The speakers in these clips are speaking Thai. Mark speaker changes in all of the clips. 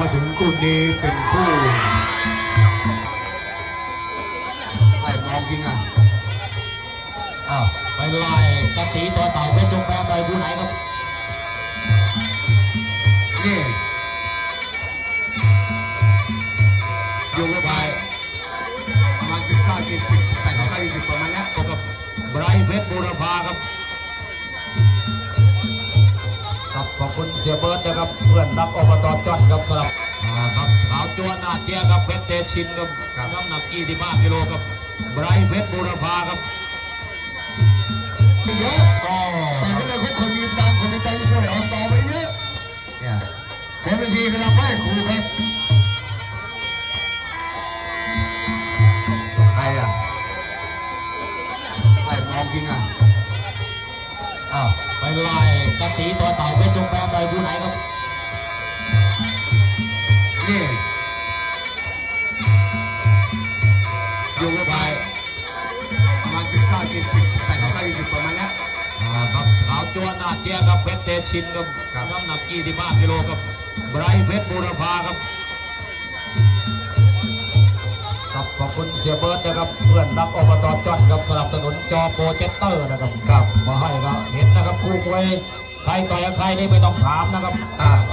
Speaker 1: มาถึงคู่นี้เป็นคู่ใครมองจริงอะ
Speaker 2: อ้าวไปไล่กะตีตัวเต่าเพชรจงแปรไปดูไหนครับ
Speaker 1: นี่อ
Speaker 2: ยู่ไป
Speaker 1: ประมาณสิบเก้าสิบสิบแปดเก้าสิบประมาณนี้ย
Speaker 2: กับไบรท์เพชรบูรพาครับ ครับขอบคุณเสียเบิร์ดนะครับ เพื่อนรักอบตจอดครับสำหรับอ่าครับขาวจวนอาเตียครับเพชรเตชินครับน้ำหนัก 25กิโลครับไบรท์เพชรบูรพาครับ
Speaker 1: ไม่เยอะ
Speaker 2: ก็
Speaker 1: แต่ก็เลยพวกคนมีตังค์คนมีใจช่วยเอาต่อไปเยอะเนี่ยคนบางทีก็รับไหว้ครูครับใครอะใครมองจริงอะ
Speaker 2: อ้าว ไปไล่กระตีตัวเต่าเพชรจงแปรไปดูไหนครับ
Speaker 1: นี่อยู่ไปประมาณสิบเก้าสิบสิบแปดเก้าสิบประมาณนี้
Speaker 2: ครับขาวจวนอาเตียครับเพชรเตชินครับน้ำหนัก25กิโลครับไบรท์เพชรบูรพาครับ สียเบิร์ดนะครับ เพื่อนรักอบตจอดครับสนับสนุนจอโปรเจคเตอร์นะครับครับมาให้ก็เห็นนะครับคู่มวยใครต่อยใครนี่ไม่ต้องถามนะครับ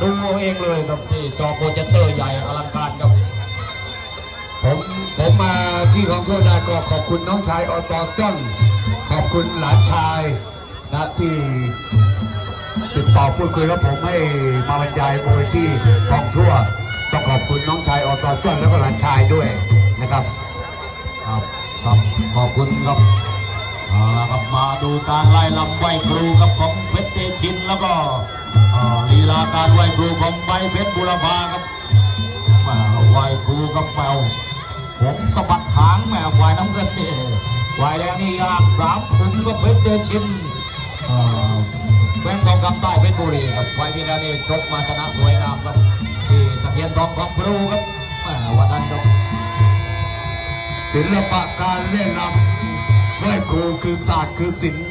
Speaker 2: ดูเอาเองเลยครับที่จอโปรเจคเตอร์ใหญ่อลังการครับ
Speaker 1: ผมผมมาที่ของโทษนาก็ขอบคุณน้องชายอตจ้อนขอบคุณหลานชายนะที่ติดต่อพูดคุยแล้วผมให้มาบรรยายมวยที่กองทั่วต้องขอบคุณน้องชายอตจ้อนแล้วก็หลานชายด้วยนะครับ
Speaker 2: ครับขอบคุณครับเอาละครับมาดูการไล่ลำไหวครูครับของเพชรเตชินแล้วก็ลีลาการไหวครูของใบเพชรบุรพาครับมาไหวครูครับแมวผมสะบัดหางแมวไหวน้ำเงินนี่ไหวแดงนี่ยากสามขุมกับเพชรเตชินแฟนทองคำใต้เพชรบุรีครับไหวที่แล้วนี่ชกมาชนะสวยงามครับที่ตะเพียนทองของครูครับวันนั้นครับ
Speaker 1: ศิลปะการเล่นรำไหว้ครูคือศาสตร์คือศิลป์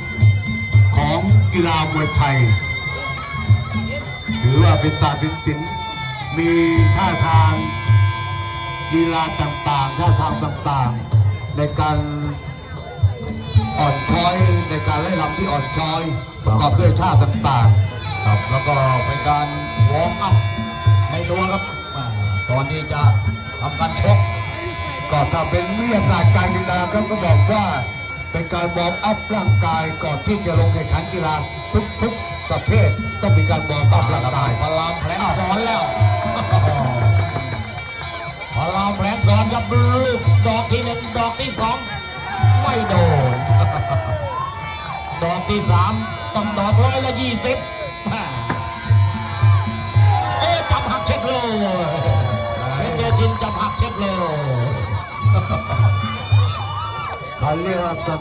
Speaker 1: ของกีฬามวยไทย ถือว่าเป็นศาสตร์เป็นศิลป์มีท่าทางลีลาต่างๆ ท่าทางต่างๆ ในการอ่อนช้อยในการเล่นรำที่อ่อนช้อยประกอบด้วยท่าต่างๆ
Speaker 2: ครับแล้วก็เป็นการวอร์มอัพในตัวครับอ่าก่อนที่จะทำการชก
Speaker 1: ก็ถ้าเป็นวิทยาศาสตร์การกีฬาครับก็บอกว่า เป็นการวอร์มอัพร่างกายก่อนที่จะลงแข่งขันกีฬาทุกๆประเภทต้องมีการวอร์มอัพร่างกาย
Speaker 2: พลามแผลงสอนแล้วพลามแผลงสอนครับลูกดอกที่หนึ่งดอกที่สองไม่โดนดอกที่สามต้องดอกร้อยละยี่สิบเอ๊ะจับหักเช็คเลยเป็นเจชินจับหักเช็คเลย
Speaker 1: เขาเรียกว่ากัน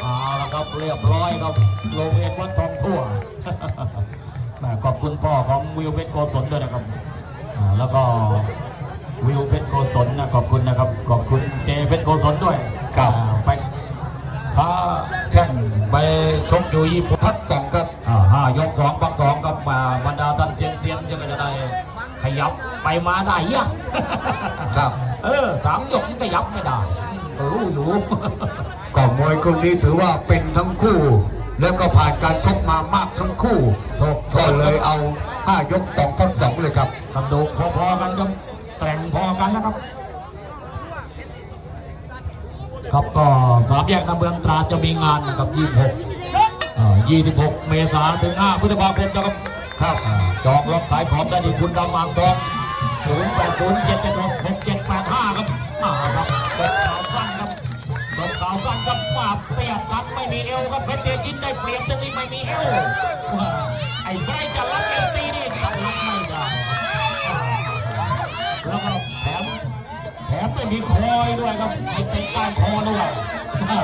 Speaker 2: เอาละครับเรียบร้อยครับโรงเรียนวัดทองทั่วแหม่ขอบคุณพ่อของวิวเพชรโกศลด้วยนะครับอ่าแล้วก็วิวเพชรโกศลนะขอบคุณนะครับ ขอบคุณเจเพชรโกศลด้วยอ่าไปค้าแข่งไปชกอยู่ญี่ปุ่น
Speaker 1: พัดสองครับ
Speaker 2: อ่าห้ายกสองปักสองครับมาบรรดาท่าน เซียนเซียนๆจะจะได้ขยับไปมาได้ยะ
Speaker 1: ครับ
Speaker 2: เออสามยกมันขยับไม่ได้ก็รู้อยู่
Speaker 1: ก็มวยคนนี้ถือว่าเป็นทั้งคู่ แล้วก็ผ่านการชกมามากทั้งคู่
Speaker 2: ชก
Speaker 1: ก็เลยเอาห้ายกสองพัดสองเลยครับ
Speaker 2: กระดูกพอๆกันครับแกร่งพอกันนะครับครับก็สามแยกน้ำเมืองตราจะมีงานนะครับ 26อ่า26 เมษาถึง 5 พฤษภาคมนะครับครับ อ่าจองรถขายของได้ที่คุณดำมางทอง0 8 0 7 7 6 6 7 8 5ครับมาครับเปิดข่าวสั้นครับเปิดข่าวสั้นครับปราบเปียกครับไม่มีเอวครับเพชรเดชินได้เปรียบตรงนี้ไม่มีเอวอ่าไอ้ไบรท์จะรับเอวตีนี่จะรับไม่ได้อ่าแล้วก็แถมแถมไม่มีคอยด้วยครับไอ้เตะก้านคอด้วยอ่า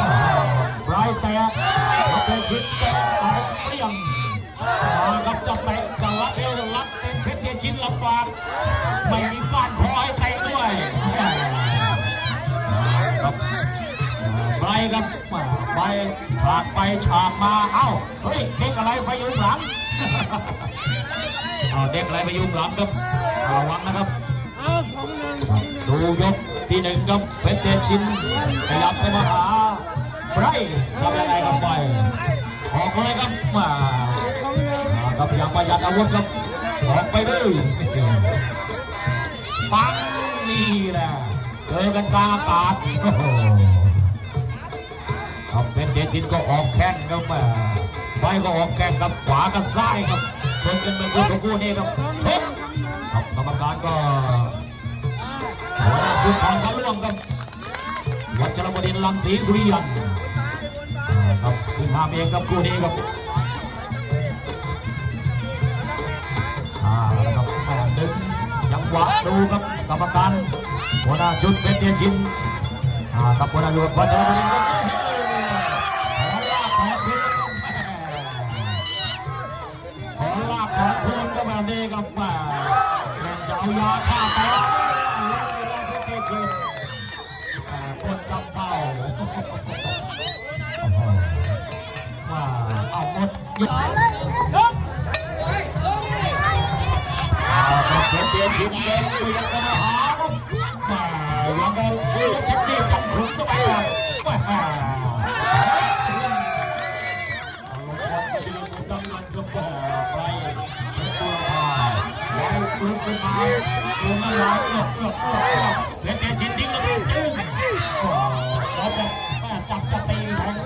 Speaker 2: อ่าปลายแตกแล้วเป็นคิดแต ไม่มีก้านคอให้เตะด้วยอ่าครับอ่าไปครับไปขากไปฉากมา เอ้า เฮ้ย เด็กอะไรไปอยู่หลังเอาเด็กอะไรไปอยู่หลังครับระวังนะครับดูยกที่หนึ่งครับเพชรเดชินขยับไปมาหาไบรทำยังไงครับไปออกเลยครับมาครับยายามประหยัดอาวุธครับ ออกไปเลยปังนี่แหละเจอกันกลางอากาศโอ้โหครับเพชรเดชินก็ออกแข้งครับมาไปก็ออกแข้งครับขวากับซ้ายครับชนกันเป็นคู่ต่อคู่นี่ครับชนครับกรรมการก็หัวหน้าชุดของเขาล่วงครับวัชรบดินทร์ลังสีสุริยันครับคุณทามเองครับคู่นี้ครับ หวะดูครับกรรมการหัวหน้าชุดเพชรเทียนชินอ่ากับหัวหน้าชุดวัชรบดินทร์ครับขอลาบขอคืนก็แบบนี้ครับม่เล่นจะเอายาฆ่าตายคนจำเป้าว่าเอาหมด ยุดเปลี่ยนทีมเดินเปลี่ยนกันมาหาครับมายังไงแท็กซี่จับถุงเข้าไปก่อนมาตั้งมันก็บ่ไปตัวพาไว้ฟื้นขึ้นมาลงมาล้างเกือบเกือบเกือบเล่นเล่นจริงจริงแล้วจริงเขาจะจับจะตีแทง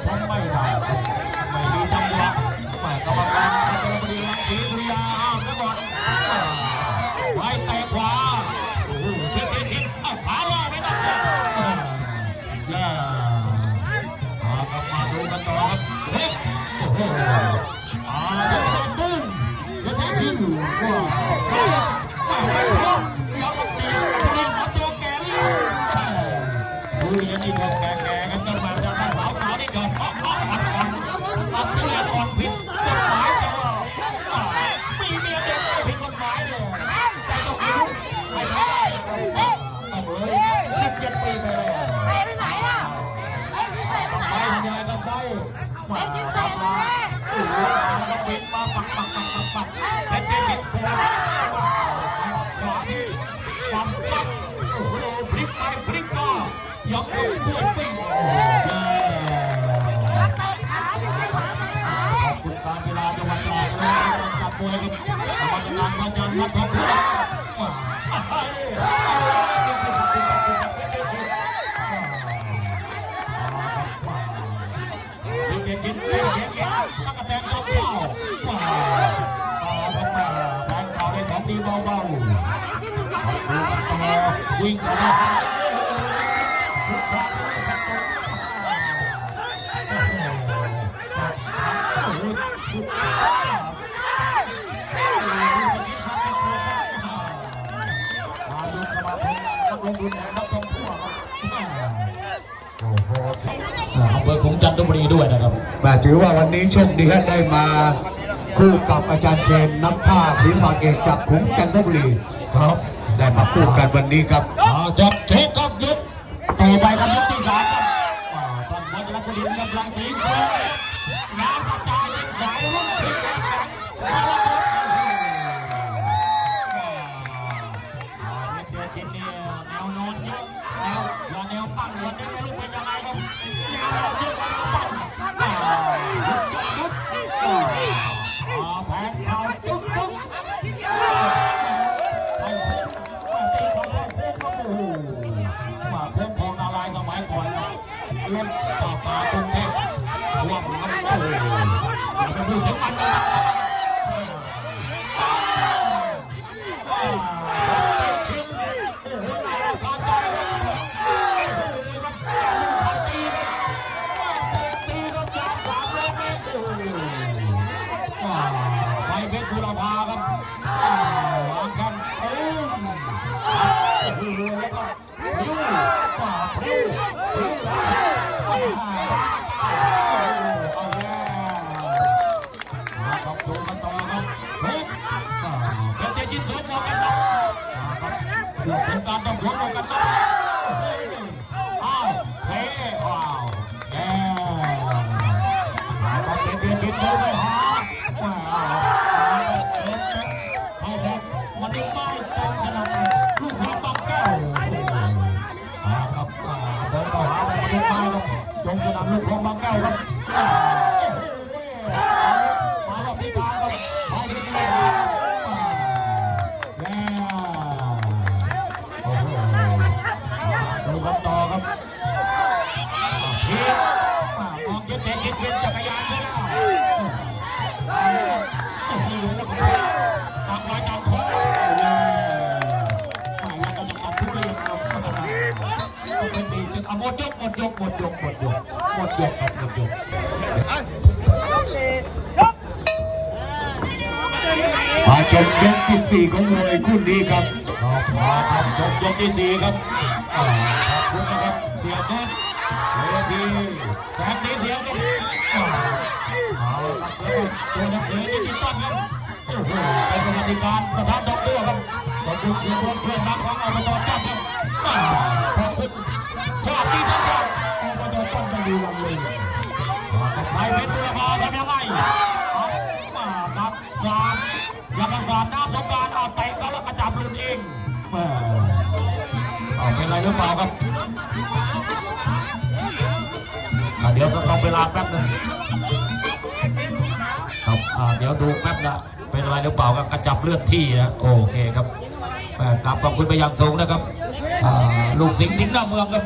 Speaker 2: ก็บ
Speaker 3: เก็
Speaker 2: บเก็ก็บเก็บตั้งแต่แตงตัวเปล่าว้าแตงเปล่าได้ของดีเบาๆดูกันต่อวิ่งกันอำ เภอขุงจันทบุรีด้วยนะครับ
Speaker 1: แม่ถือว่าวันนี้โชคดีฮะได้มาคู่กับอาจารย์เชนน้ำผ้าฝีปากเอกจากขุงจันทบุรี
Speaker 2: ครับ
Speaker 1: ได้มาคู่กันวันนี้ครับ
Speaker 2: เอาจับเช็คครับยึดต่อไปครับยกที่สามครับอ่าท่านวัชรพลินกำลังสี พู ยกมือ้าวเฮ้อ้าวแย่า หมดยกหมดยกหมดยกบหมดยกมาจบย
Speaker 1: กที่สี่ของมวยคู่นี้ครับ
Speaker 2: มาครับจบยกที่สี่ครับขอบคุณนะครับเสียบนะเวทีสยมนี้เสียบครับเอาละครับตัวนักเตะนี่ต้อครับโอ้โหเป็นสถานการสถานดอกเบี้ยครับขอบคุณเสียบเพื่อนรักของอบตจับครับขอบคุณชอบที่ต้องการ อบตจันจะดูวันเลยไทยเป็นตัวมาทำยังไงเอามานับสามยังกระสานน้ำสงการเอาเตะเขาแล้วกระจับลุนเองเอาเป็นไรหรือเปล่าครับเดี๋ยวต้องเวลาแป๊บหนึงครับเดี๋ยวดูแป๊บนะเป็นอะไรหรือเปล่าครับกระจับเลือดที่นะโอเคครับกลับขอบคุณไปยังสูงนะครับลูกสิงห์สิงห์หน้าเมืองครับ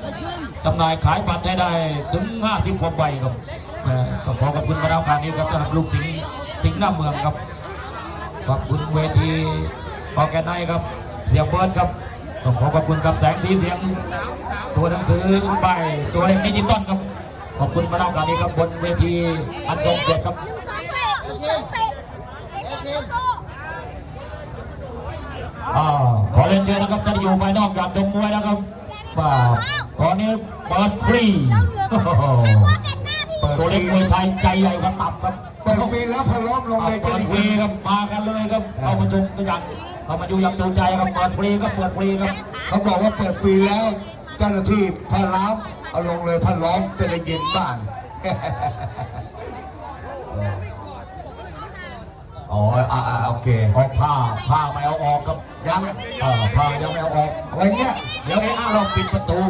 Speaker 2: จำหน่ายขายบัตรให้ได้ถึง 50คนใบครับแม่ก็ขอขอบคุณมาดาครั้งนี้ครับสำหรับลูกสิงห์สิงห์หน้าเมืองครับขอบคุณเวทีออแกไนครับเสียงเบิร์ดครับต้องขอขอบคุณกับแสงสีเสียง ตัวหนังสือใบตัวเล็กดิจิตอลครับ ขอบคุณมาดาครั้งนี้ครับบนเวทีอันทรงเกียรติครับอาขอเรียนเชิญนะครับท่านที่อยู่ภายนอกอยากชมมวยนะครับว่า ตอนนี้เปิดฟรีโอ้โหตัวเล็กมวยไทยใจใหญ่กว่าตับครับ
Speaker 1: เปิดปีแล้วพะล้อมลงเลย
Speaker 2: เปิดฟรีครับมากันเลยครับเข้ามาชมกันอย่างเข้ามาอยู่อย่างจูใจครับเปิดฟรีครับเปิดฟรีครับ
Speaker 1: เขาบอกว่าเปิดฟรีแล้วเจ้าหน้าที่พะล้อมเอาลงเลยพะล้อมจะได้เย็นบ้าน อ๋ออ่าอ่าโอเค
Speaker 2: ออกผ้าผ้าไม่เอาออกครับ
Speaker 1: ยัง
Speaker 2: เออผ้ายังไม่เอาออก
Speaker 1: ไว้เนี้ย
Speaker 2: เดี๋ยวเอะเราปิดประตู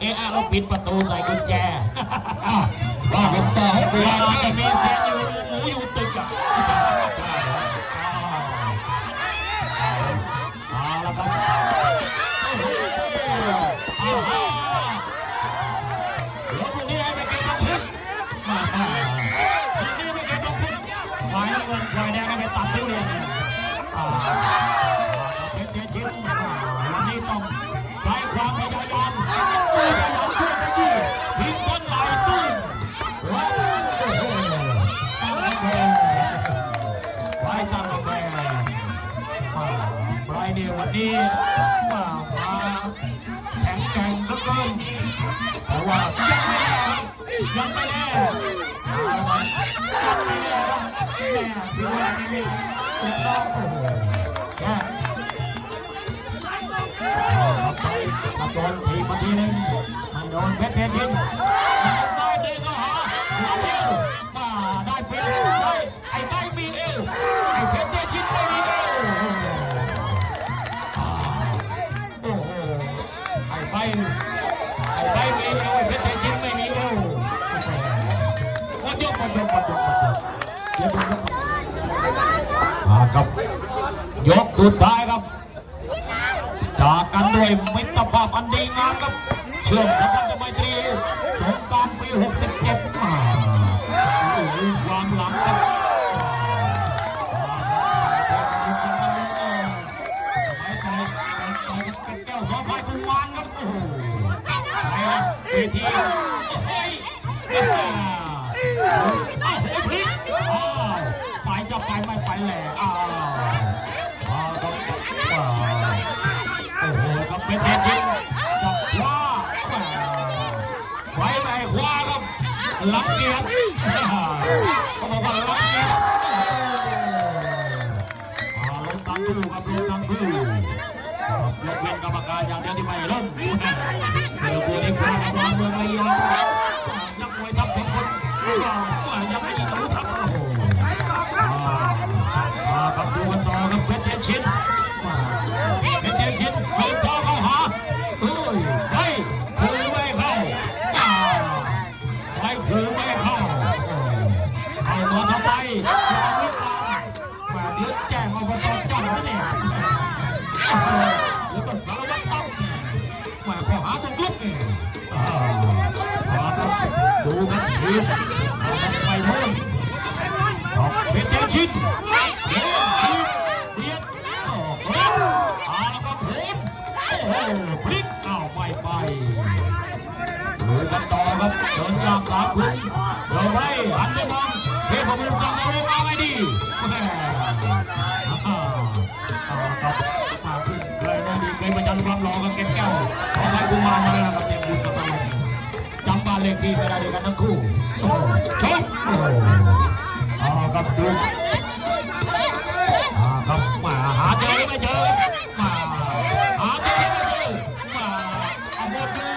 Speaker 2: เอะเราปิดประตูใส่กุญแจ
Speaker 1: ว่ากันต่อให้
Speaker 2: เว
Speaker 1: เว
Speaker 2: ลา
Speaker 1: ลา
Speaker 2: จะมีเสียงอยู่หมูอยู่ ทีมาทีนึงไม่โดนเพชรเพชรยิงได้เดินเข้าหาหัวเดียวมาได้เปรียบได้ไอ้ไม่มีเอวไอ้เพชรเนี่ยชิดไม่มีเอวโอ้โหไอ้ไม่ไอ้ไม่มีเอวไอ้เพชรเนี่ยชิดไม่มีเอวหมดยกหมดยกหมดยกหมดยกเดี๋ยวดูครับอ่าครับยกสุดท้ายครับจากกันด้วยมิตรภาพอันดีงามครับเชื่อมกับพันธไมตรีสงกรารปี 67มา หลังเกียร์เขาบอกว่าหลังเกียร์เอาลงตั้งคู่ครับลงตั้งคู่ครับยกเว้นกรรมการอย่างเดียวที่ไม่ล้มเดี๋ยวตัวนี้ควากับรองเมืองระยอง แล้วก็สารวัตรต้องมาข้อหาบุกรุกเนี่ยดูกันทีไปโน่เป็นเด็กคิดเด็กคิดเด็กเอาละครับผมโอ้โหพลิกเอาไม่ไปดูกันต่อครับเดินยามสามคุณเดินไว้หันไปมองเทพบุตรสั่งเอาไว้มาไม่ดี จันทร์ความรอกับเก็บแก้วขอให้กุมารมาแล้วกับเต็มบุญสตาร์จำบ้านเลขที่ไม่ได้ด้วยกันทั้งคู่โอ้ชกโอ้เอาครับดูอ่าครับมาหาเจอไม่เจอมาหาเจอไม่เจอมาเอาหมดเลย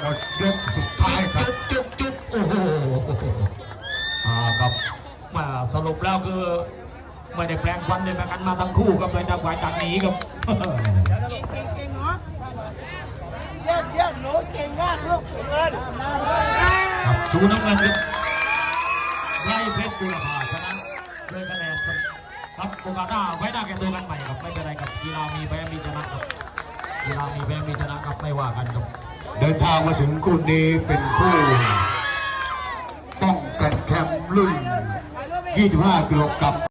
Speaker 1: หมดยกสุดท้ายครับ
Speaker 2: จุ๊บจุ๊บโอ้โหอ่าครับมาสรุปแล้วคือ ไม่ได้แปลงฟันเลยประกันมาทั้งคู่กับเลยต่างฝ่ายต่างหนีครับ
Speaker 4: เยี่ยมเยี่ยมหนูเก่งมากลูกเงิน
Speaker 2: ครับชูน้ำเงินครับไล่เพชรบุรพาชนะด้วยคะแนนครับโอกาสหน้าไว้หน้าแก่ตัวกันใหม่ครับไม่เป็นไรครับกีฬามีแพ้มีชนะครับกีฬามีแพ้มีชนะครับไม่ว่ากันครับ
Speaker 1: เดินทางมาถึงคู่นี้เป็นคู่ป้องกันแชมป์รุ่น 25 กิโลกรัม